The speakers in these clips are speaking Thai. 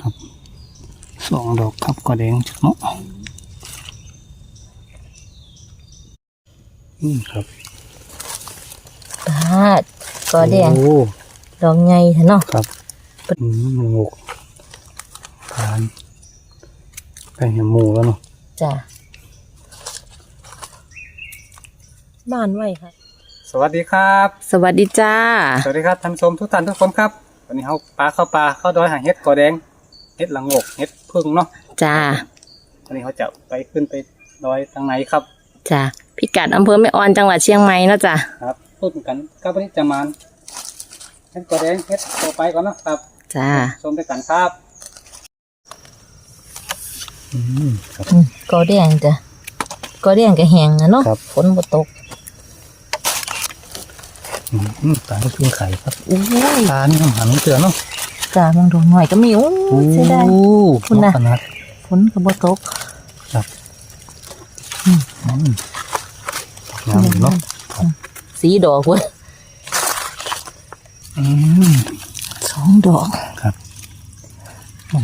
ครับสองดอกครับกระแดงจักเนาะอืมครับปาดกอแดงโอ้ดอกใหญ่เถอะเนาะครับอืมหมูกผ่านไปเห็นหมูแล้วเนาะจ้ะบ้านไว้ค่ะ สวัสดีครับ สวัสดีจ้า สวัสดีครับท่านผู้ชมทุกท่านทุกคนครับ วันนี้เขาปลาเข้าปลาเข้าดอยหาเห็ดกอแดง เห็ดละโงกเห็ดพึ่งเนาะจ้าวันนี้เขาจะไปขึ้นไปดอยทางไหนครับจ้าพิกัดอำเภอแม่ออนจังหวัดเชียงใหม่เนาะจ้ะครับพูดกันกับวันนี้จะมานเห็ดกอแดงเห็ดต่อไปก่อนเนาะครับจ้าชมด้วยกันครับอืมครับอืมกอแดงจ้ะกอแดงก็แห้งนะเนาะครับฝนบ่ตกอืมปลาก็ขึ้นไข่ครับอุ้ยปลานี่หันเตือนเนาะ จ้าบางดอกหน่อยก็มีโอ้ยเสียดายคุณน่ะขนาดฝนก็บ่ตกอืมงามอยู่เนาะสีดอกเว้ยอืมสองดอกครับ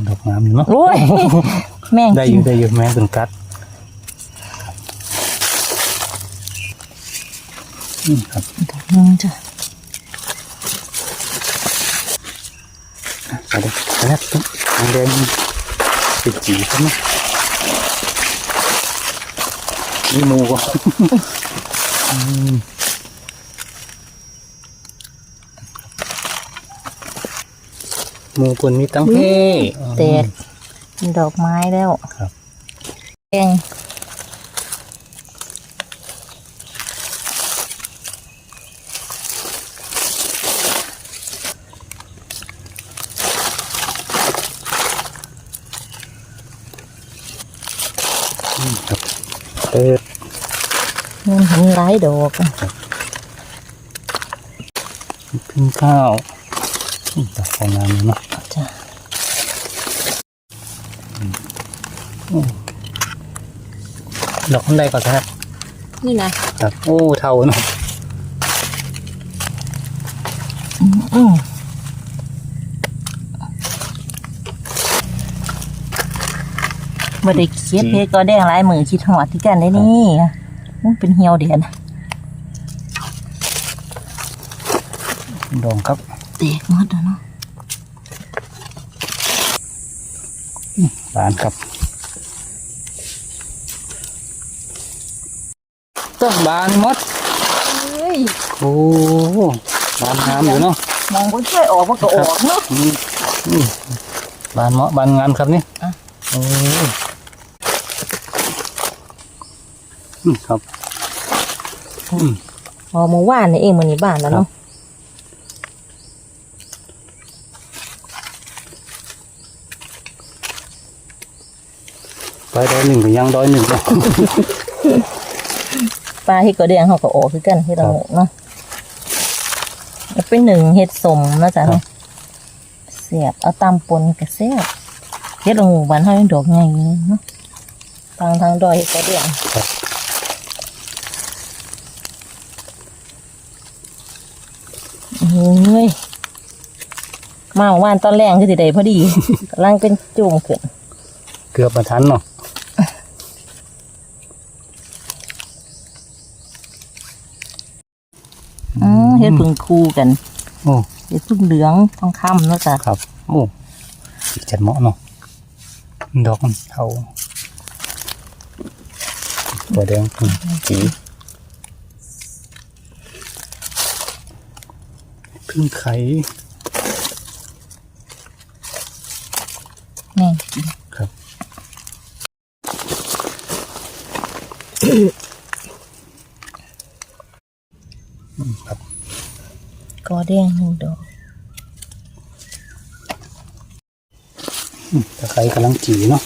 ดอกงามอยู่เนาะโอ้ยแม่งได้อกินยู่ได้อยู่แม่เป็นกัดอืมครับดอกหนึงจ้ะ ไปเลยไปแล้วตุ๊กทางแดงติดจีครับเนาะนี่หมูก็อืมหมูคนมีตั้งเพแตกเป็นดอกไม้แล้วครับแดง ครับเปิด เงินเห็นหลายดอกอะขึ้นข้าวอืมดอกของงามอยู่เนาะจ้ะดอกคนใดก่อนครับ นี่นะครับโอ้เท่าเนาะอืมบ่ได้เคียดเพชรก็แดงหลายมือคิดหอดที่กันได้นี่มัน เป็นเหี่ยวเดียนดองครับแตกหมดแล้วเนาะบานครับต้นบานหมดเฮ้ยโอ้บานงามอยู่เนาะมองบ่ช่วยออกมันก็ออกเนาะอืมอืมบานเหมาะบานงามครับนี่อะโอ้อืม ครับ อืมพอเมื่อวานนี่เองมื้อนี้บ้านแล้วเนาะไปดอยหนึ่งกับยังดอยหนึ่งเนาะ ปลาเฮ็ดก็แดงเขาก็ออกคือกันเฮ็ดละโงกเนาะเอาเป็นหนึ่งเฮ็ดสมเนาะจ้ะเนาะเสียบเอาตำปนก็แซ่บเฮ็ดละโงกบ้านเฮายังดอกใหญ่อยู่เนาะทางทางดอยเฮ็ดก็แดงครับ โอ้ยมาเมื่อวานตอนแรงคือสิได้พอดีกำลังเป็นจุ่มขึ้นเกือบมาทันเนาะอือเฮ็ดพึ่งคู่กันโอ้เฮ็ดพึ่งเหลืองทองคำเนาะจ้ะครับโอ้จัดเหมาะเนาะดอกมันเท่าตัวแดงอืมสี พึ่งไข่แม่งกินครับอืมครับก็แดงหนึ่งดอกอืมตะไคร้กำลังจีเนาะ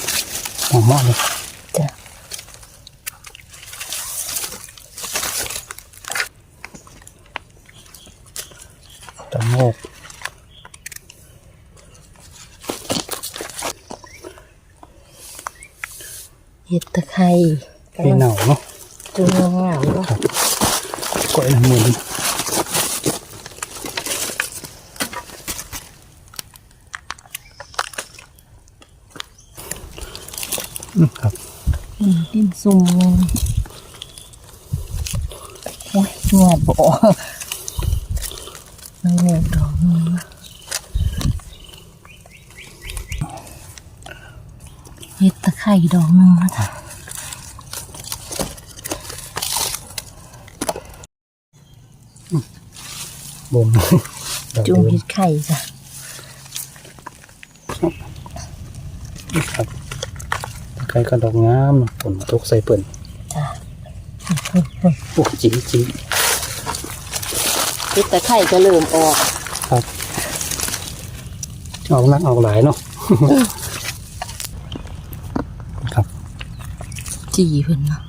หอมมากเลย จ้ะ ตะโมก เฮ็ ดตะไคร้ให้เหนาเนาะจุ่มงามๆเนาะกล้วยน้ำมันอืมครับอืมดินซุ่มโอ้ยเงียบบ่ออกมันเงียบดอกนึงนะเฮ็ดตะไคร่ดอกนึงนะจ๊ะ บ่มจุ่มเฮ็ดไข่จ้ะครับใครก็ดอกงามเนาะฝนตกใส่เปิ่นจ้ะโอ้จีจีเฮ็ดตะไคร่ก็เริ่มออกครับออกนักออกหลายเนาะครับ จีเพิ่นเนาะ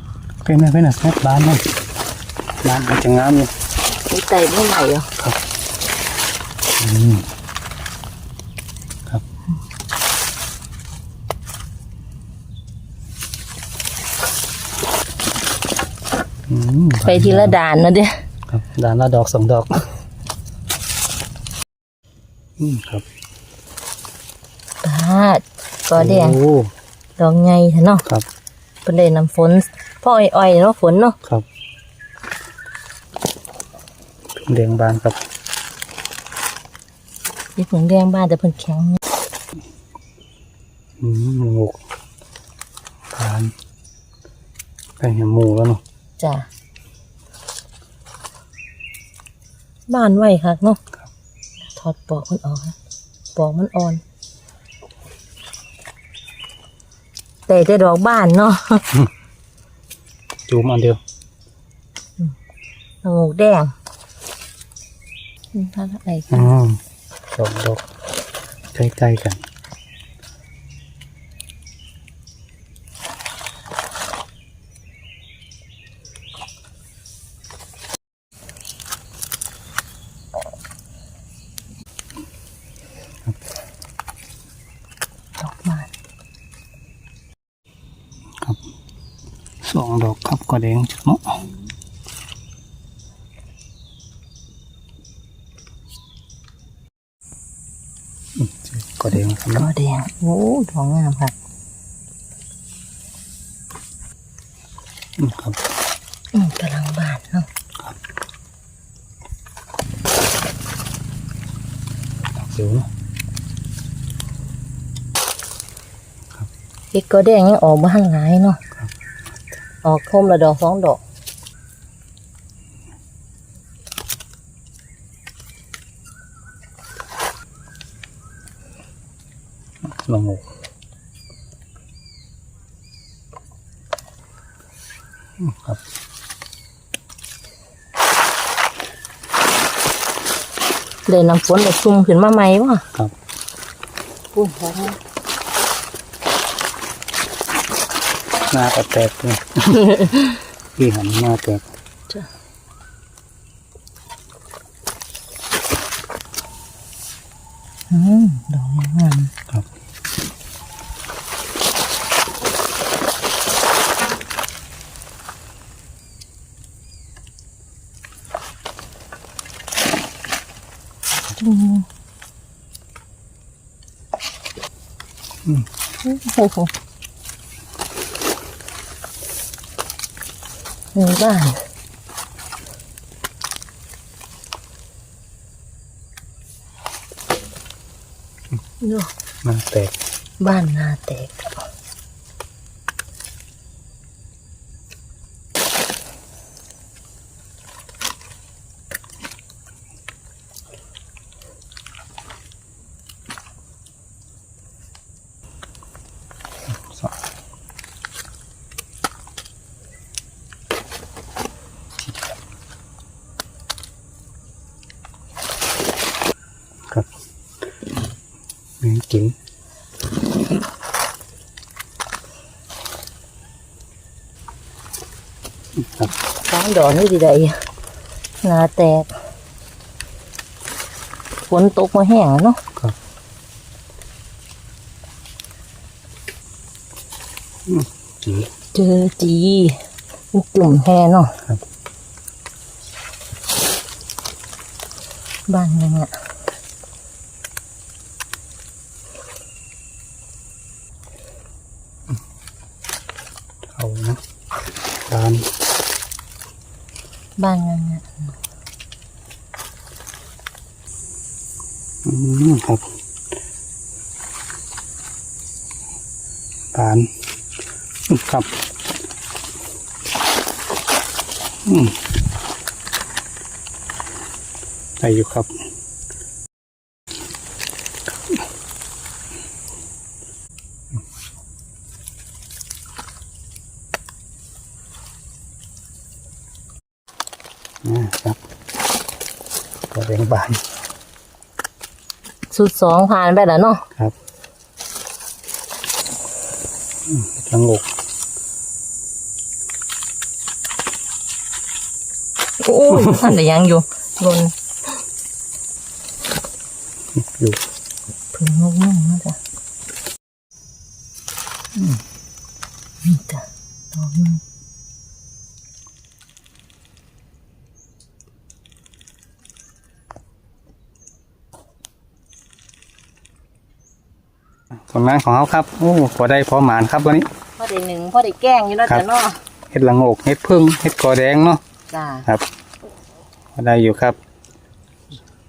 เป็นไงเป็นไงแม่บ้านเนาะบ้านมันจะงามอยู่ มีไตไม่ไหลอะอืมครับอืมไปทีละด่านเนาะเด้อครับด่านละดอกสองดอก อืมครับปาดก็แดงโอ้ดอกใหญ่แท้เนาะครับเพิ่นได้น้ำฝนพ่ออ้อยๆเนาะฝนเนาะครับ แดงบานครับเฮ็ดเหมือนแดงบ้านแต่เพิ่นแข็งอืมงกบานไปเห็นหมูแล้วเนาะจ้ะบ้านไว้คักเนาะถอดปอกมันออกนะปอกมันอ่อน แต่แต่ดอกบ้านเนาะจูมอันเดียวละโงูแดง ท่าอะไรกัอืนมสองดอกใกล้ๆกันดอกบ้านสองดอกครับก็แดงจักเนาะ ก็แดงครับก็เนาะแดงโอ้ดอกงามค่ะอืมครับอืมกำลังบานเนาะดอกเดียวเนาะเฮ็ดก็แดงยังออกบ้านหลายเนาะออกคมละดอกสองดอก ละงกอืมครับเลยน้ำฝนเลยชุ่มขึ้นมาใหม่วะครับปุ้นแล้วหน้าก็แตกเลยพี่หันหน้าแตกอืมดอกงาม ครับ อืม โอ้โหหนึ่งบ้านเนาะหน้าแตก บ้านนาแตก สองครับแมง กินครับสองดอกนี่ดีใดนาแตกฝนตกมาแห้งอะเนาะครับจีเจอจีมันจุ่มแห่เนาะครับ บ้านยังอะ บ้านงานเนี่ยอืมครับบานอืมครับอืมได้อยู่ครับนะครับก็แดงบาน สุดสองผ่านไปแล้วเนาะครับอืมละงกโอ้ยท่านแต่ยังอยู่ลนอยู่ผึ่งงงๆนะจ๊ะนี่จ้ะดอกหนึง ผลงานของเขาครับโอ้พอได้พอหมานครับวันนี้พ่อได้หนึ่งพ่อได้แกล้งอยู่แล้วครัจ้ะบเนาะเห็ดละโงกเห็ดพึ่งเห็ดกอแดงเนาะจ้าครับพอได้อยู่ครับ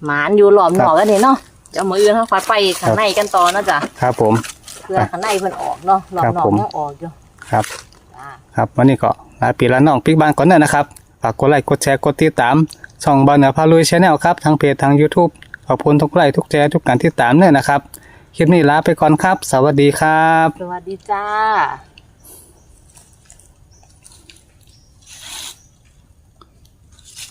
หมานอยู่หลอมหนอกกันนี่เนาะเดี๋ยวมืออื่นเขาคอยไปข้างในกันต่อเนาะจ้ะครับผมเพื่อข้างในเพิ่นออกเนาะหลอมครับหนอกผมยังออกอยู่ครับจ้าครับวันนี้ก็ลาปีละน้องปิ๊กบ้านก่อนเนอะนะครับฝากกดไลค์กดแชร์กดติดตามช่องบาเหนือพาลุยชาแนลครับทางเพจทาง YouTube ขอบคุณทุกไลค์ทุกแชร์ทุกการติดตามเนอะนะครับ คลิปนี้ลาไปก่อนครับ สวัสดีครับ สวัสดีจ้า